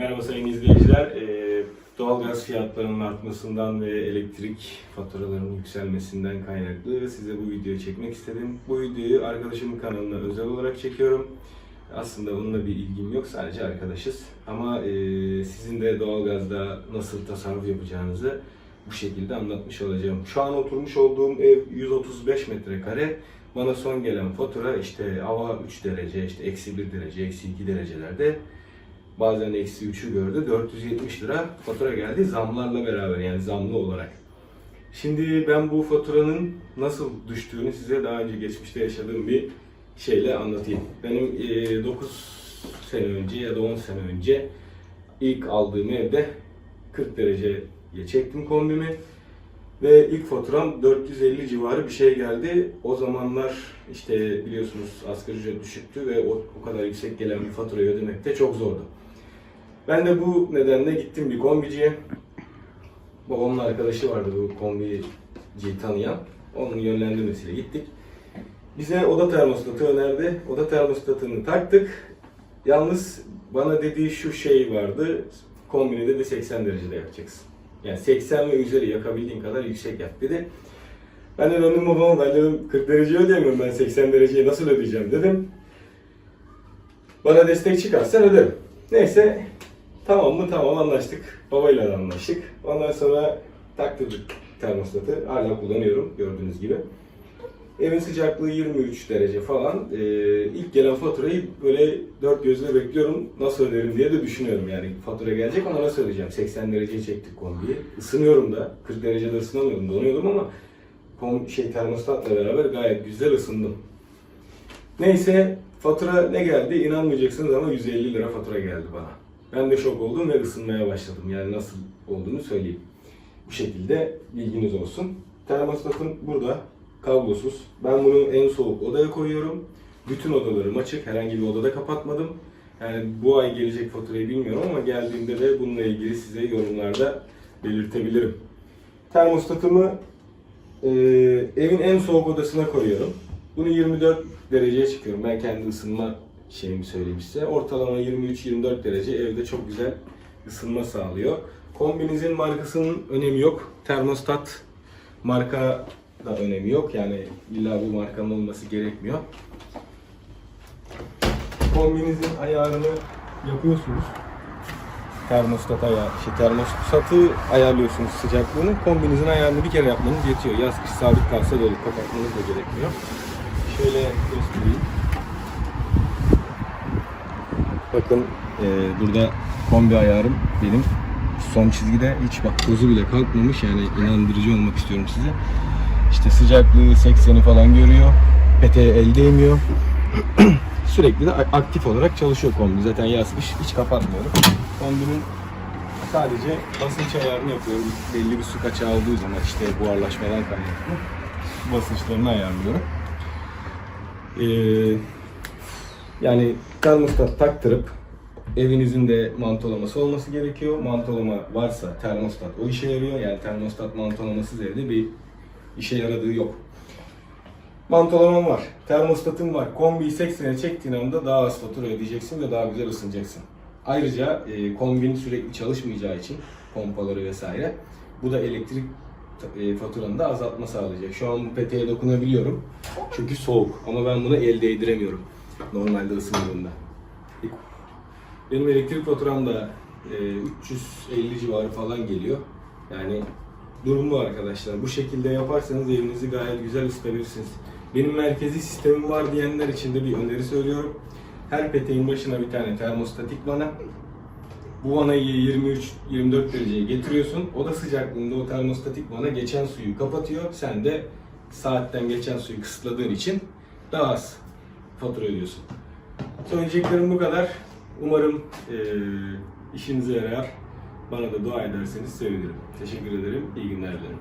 Merhaba sayın izleyiciler. Ee, Doğalgaz fiyatlarının artmasından ve elektrik faturalarının yükselmesinden kaynaklı size bu videoyu çekmek istedim. Bu videoyu arkadaşımın kanalına özel olarak çekiyorum. Aslında onunla bir ilgim yok, sadece arkadaşız. Ama e, sizin de doğalgazda nasıl tasarruf yapacağınızı bu şekilde anlatmış olacağım. Şu an oturmuş olduğum ev 135 metrekare. Bana son gelen fatura işte hava 3 derece, işte eksi 1 derece, eksi 2 derecelerde bazen eksi 3'ü gördü. 470 lira fatura geldi zamlarla beraber yani zamlı olarak. Şimdi ben bu faturanın nasıl düştüğünü size daha önce geçmişte yaşadığım bir şeyle anlatayım. Benim 9 sene önce ya da 10 sene önce ilk aldığım evde 40 dereceye çektim kombimi. Ve ilk faturam 450 civarı bir şey geldi. O zamanlar işte biliyorsunuz asgari ücret düşüktü ve o, o kadar yüksek gelen bir faturayı ödemek de çok zordu. Ben de bu nedenle gittim bir kombiciye. Babamın arkadaşı vardı bu kombiciyi tanıyan. Onun yönlendirmesiyle gittik. Bize oda termostatı önerdi. Oda termostatını taktık. Yalnız bana dediği şu şey vardı. Kombini dedi 80 derecede yapacaksın. Yani 80 ve üzeri yakabildiğin kadar yüksek yap dedi. Ben de döndüm babama ben dedim 40 derece ödeyemiyorum ben 80 dereceyi nasıl ödeyeceğim dedim. Bana destek çıkarsan öderim. Neyse tamam mı tamam anlaştık. Babayla da anlaştık. Ondan sonra taktırdık termostatı. Hala kullanıyorum gördüğünüz gibi. Evin sıcaklığı 23 derece falan. Ee, ilk gelen faturayı böyle dört gözle bekliyorum. Nasıl öderim diye de düşünüyorum yani. Fatura gelecek ama nasıl ödeyeceğim? 80 dereceye çektik kombiyi. Isınıyorum da. 40 derecede ısınamıyordum. Donuyordum ama kom şey termostatla beraber gayet güzel ısındım. Neyse fatura ne geldi? İnanmayacaksınız ama 150 lira fatura geldi bana. Ben de şok oldum ve ısınmaya başladım. Yani nasıl olduğunu söyleyeyim. Bu şekilde bilginiz olsun. Termostatım burada. Kablosuz. Ben bunu en soğuk odaya koyuyorum. Bütün odalarım açık. Herhangi bir odada kapatmadım. Yani bu ay gelecek faturayı bilmiyorum ama geldiğinde de bununla ilgili size yorumlarda belirtebilirim. Termostatımı e, evin en soğuk odasına koyuyorum. Bunu 24 dereceye çıkıyorum. Ben kendi ısınma şeyimi söyleyeyim. Ortalama 23-24 derece evde çok güzel ısınma sağlıyor. Kombinizin markasının önemi yok. Termostat marka da önemi yok. Yani illa bu markanın olması gerekmiyor. Kombinizin ayarını yapıyorsunuz. Termostat ayağı, şey, termostatı ayarlıyorsunuz sıcaklığını. Kombinizin ayarını bir kere yapmanız yetiyor. Yaz kış sabit kalsa da olur. Kapatmanız da gerekmiyor. Şöyle göstereyim. Bakın e, burada kombi ayarım benim. Son çizgide hiç bak tozu bile kalkmamış yani inandırıcı olmak istiyorum size. İşte sıcaklığı 80'i falan görüyor. Peteğe el değmiyor. Sürekli de aktif olarak çalışıyor kombi. Zaten yaz kış hiç kapatmıyorum. Kombinin sadece basınç ayarını yapıyorum. Belli bir su kaçağı olduğu zaman işte buharlaşmadan kaynaklı basınçlarını ayarlıyorum. Ee, yani termostat taktırıp evinizin de mantolaması olması gerekiyor. Mantolama varsa termostat o işe yarıyor. Yani termostat mantolamasız evde bir işe yaradığı yok. Mantolamam var, termostatım var. Kombiyi 80'e çektiğin anda daha az fatura ödeyeceksin ve daha güzel ısınacaksın. Ayrıca e, kombin sürekli çalışmayacağı için pompaları vesaire bu da elektrik e, faturanı da azaltma sağlayacak. Şu an bu peteğe dokunabiliyorum çünkü soğuk ama ben bunu el değdiremiyorum normalde ısındığında. Benim elektrik faturam da e, 350 civarı falan geliyor. Yani durum bu arkadaşlar. Bu şekilde yaparsanız evinizi gayet güzel ısıtabilirsiniz. Benim merkezi sistemim var diyenler için de bir öneri söylüyorum. Her peteğin başına bir tane termostatik vana. Bu vanayı 23-24 dereceye getiriyorsun. Oda sıcaklığında o termostatik vana geçen suyu kapatıyor. Sen de saatten geçen suyu kısıtladığın için daha az fatura ödüyorsun. Söyleyeceklerim bu kadar. Umarım eee, işinize yarar. Bana da dua ederseniz sevinirim. Teşekkür ederim. İyi günler dilerim.